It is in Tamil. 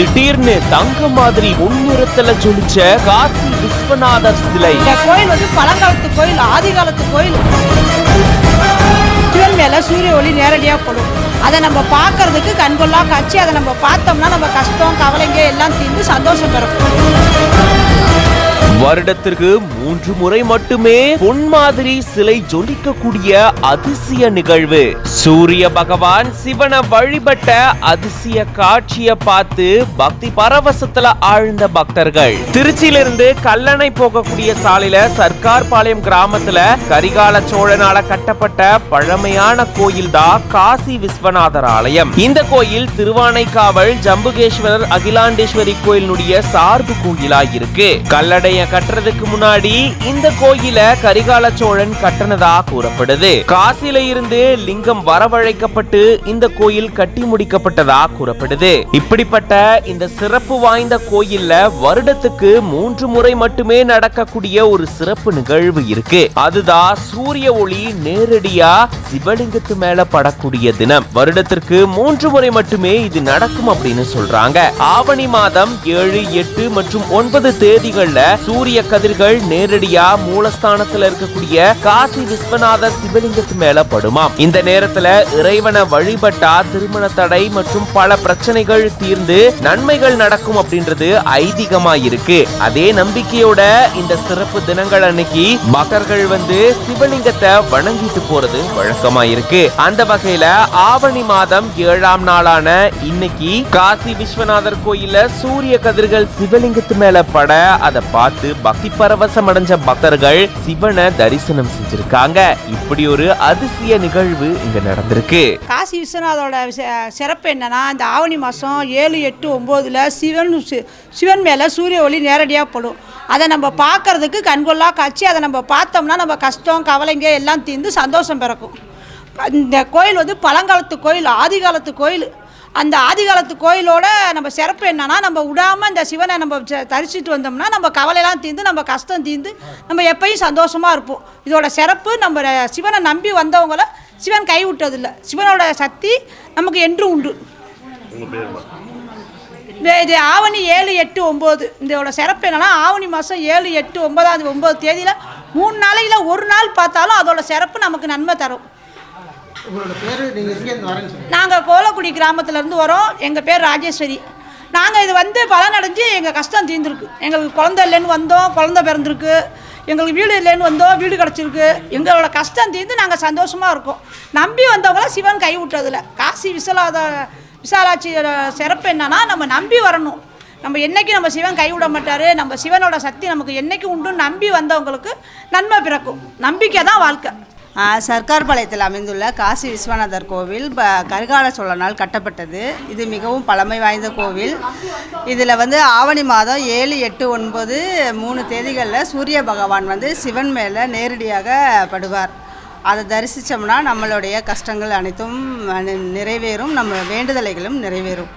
திடீர்னு தங்க மாதிரி முன்னிறத்துல ஜொலிச்ச காசி விஸ்வநாதர் சிலை. இந்த கோயில் வந்து பழங்காலத்து கோயில் ஆதி காலத்து கோயில். சிவன் மேல சூரிய ஒளி நேரடியாக படும். அதை நம்ம பார்க்கறதுக்கு கண்கொள்ளா காட்சி. அதை நம்ம பார்த்தோம்னா நம்ம கஷ்டம் கவலைங்க எல்லாம் தீர்ந்து சந்தோஷம் பிறக்கும் வருடத்திற்கு மூன்று முறை மட்டுமே பொன் மாதிரி சிலை ஜொலிக்கக்கூடிய அதிசய நிகழ்வு. சூரிய பகவான் சிவனை வழிபட்ட அதிசய காட்சியை பார்த்து பக்தி பரவசத்துல ஆழ்ந்த பக்தர்கள். திருச்சியிலிருந்து கல்லணை போகக்கூடிய சாலையில சர்க்கார் பாளையம் கிராமத்துல கரிகால சோழனால கட்டப்பட்ட பழமையான கோயில் தான் காசி விஸ்வநாதர் ஆலயம். இந்த கோயில் திருவானைக்காவல் ஜம்புகேஸ்வரர் அகிலாண்டேஸ்வரி கோயிலுடைய சார்பு கோயிலா இருக்கு கல்லடைய கட்டுறதுக்கு முன்னாடி இந்த கோயில கரிகால சோழன் கட்டினதா கூறப்படுது. காசில இருந்து லிங்கம் வரவழைக்கப்பட்டு இந்த கோயில் கட்டி முடிக்கப்பட்டதா கூறப்படுது. இப்படிப்பட்ட இந்த சிறப்பு வாய்ந்த கோயில்ல வருடத்துக்கு மூன்று முறை மட்டுமே நடக்கக்கூடிய ஒரு சிறப்பு நிகழ்வு இருக்கு. அதுதான் சூரிய ஒளி நேரடியா சிவலிங்கத்து மேல படக்கூடிய தினம். வருடத்திற்கு மூன்று முறை மட்டுமே இது நடக்கும் அப்படின்னு சொல்றாங்க. ஆவணி மாதம் ஏழு எட்டு மற்றும் ஒன்பது தேதிகள்ல சூரிய சூரிய கதிர்கள் நேரடியா மூலஸ்தானத்துல இருக்கக்கூடிய காசி விஸ்வநாதர் சிவலிங்கத்து மேல படுமாம். இந்த நேரத்துல இறைவனை வழிபட்டா திருமண தடை மற்றும் பல பிரச்சனைகள் தீர்ந்து நன்மைகள் நடக்கும் அப்படின்றது ஐதீகமா இருக்கு. அதே நம்பிக்கையோட இந்த சிறப்பு தினங்கள் அன்னைக்கு மகர்கள் வந்து சிவலிங்கத்தை வணங்கிட்டு போறது வழக்கமா இருக்கு. அந்த வகையில ஆவணி மாதம் ஏழாம் நாளான இன்னைக்கு காசி விஸ்வநாதர் கோயில்ல சூரிய கதிர்கள் சிவலிங்கத்து மேல பட அதை பார்த்து பக்தி பரவசம் அடைஞ்ச பக்தர்கள் சிவனை தரிசனம் செஞ்சிருக்காங்க. இப்படி ஒரு அதிசய நிகழ்வு இங்க நடந்திருக்கு. காசி விஸ்வநாதோட சிறப்பு என்னன்னா இந்த ஆவணி மாதம் ஏழு எட்டு ஒம்போதில் சிவன் சி- சிவன் மேலே சூரிய ஒளி நேரடியாக படும். அதை நம்ம பார்க்கறதுக்கு கண்கொள்ளா காட்சி அதை நம்ம பார்த்தோம்னா நம்ம கஷ்டம் கவலைங்க எல்லாம் தீர்ந்து சந்தோஷம் பிறக்கும். இந்த கோயில் வந்து பழங்காலத்து கோயில் ஆதி காலத்து கோயில். அந்த ஆதி காலத்து கோயிலோட நம்ம சிறப்பு என்னன்னா நம்ம விடாமல் இந்த சிவனை நம்ம தரிசிட்டு வந்தோம்னா நம்ம கவலையெல்லாம் தீர்ந்து நம்ம கஷ்டம் தீர்ந்து நம்ம எப்பயும் சந்தோஷமாக இருப்போம். இதோட சிறப்பு நம்ம சிவனை நம்பி வந்தவங்கள சிவன் கை விட்டதில்லை. சிவனோட சக்தி நமக்கு என்றும் உண்டு. இது ஆவணி ஏழு எட்டு ஒம்பது. இதோட சிறப்பு என்னன்னா ஆவணி மாதம் ஏழு எட்டு ஒன்பதாம் ஒம்பது தேதியில் மூணு நாளையில் ஒரு நாள் பார்த்தாலும் அதோட சிறப்பு நமக்கு நன்மை தரும். நாங்கள் கோலக்குடி கிராமத்துலேருந்து வரோம். எங்கள் பேர் ராஜேஸ்வரி. நாங்கள் இது வந்து பலனடைஞ்சு எங்கள் கஷ்டம் தீர்ந்துருக்கு. எங்களுக்கு குழந்த இல்லைன்னு வந்தோம் குழந்த பிறந்திருக்கு. எங்களுக்கு வீடு இல்லைன்னு வந்தோம் வீடு கிடச்சிருக்கு. எங்களோட கஷ்டம் தீர்ந்து நாங்கள் சந்தோஷமாக இருக்கோம். நம்பி வந்தவங்கள சிவன் கை விட்டதில்ல காசி விசலாத விசாலாட்சியோட சிறப்பு என்னன்னா நம்ம நம்பி வரணும். நம்ம என்றைக்கு நம்ம சிவன் கைவிட மாட்டார் நம்ம சிவனோட சக்தி நமக்கு என்றைக்கு உண்டு நம்பி வந்தவங்களுக்கு நன்மை பிறக்கும். நம்பிக்கை தான் வாழ்க்கை. சர்க்கார்பாளையத்தில் அமைந்துள்ள காசி விஸ்வநாதர் கோவில் ப கரிகால சோழனால் கட்டப்பட்டது. இது மிகவும் பழமை வாய்ந்த கோவில். இதில் வந்து ஆவணி மாதம் ஏழு எட்டு ஒன்பது மூணு தேதிகளில் சூரிய பகவான் வந்து சிவன் மேலே நேரடியாக படுவார். அதை தரிசித்தோம்னா நம்மளுடைய கஷ்டங்கள் அனைத்தும் நிறைவேறும் நம்ம வேண்டுதலைகளும் நிறைவேறும்.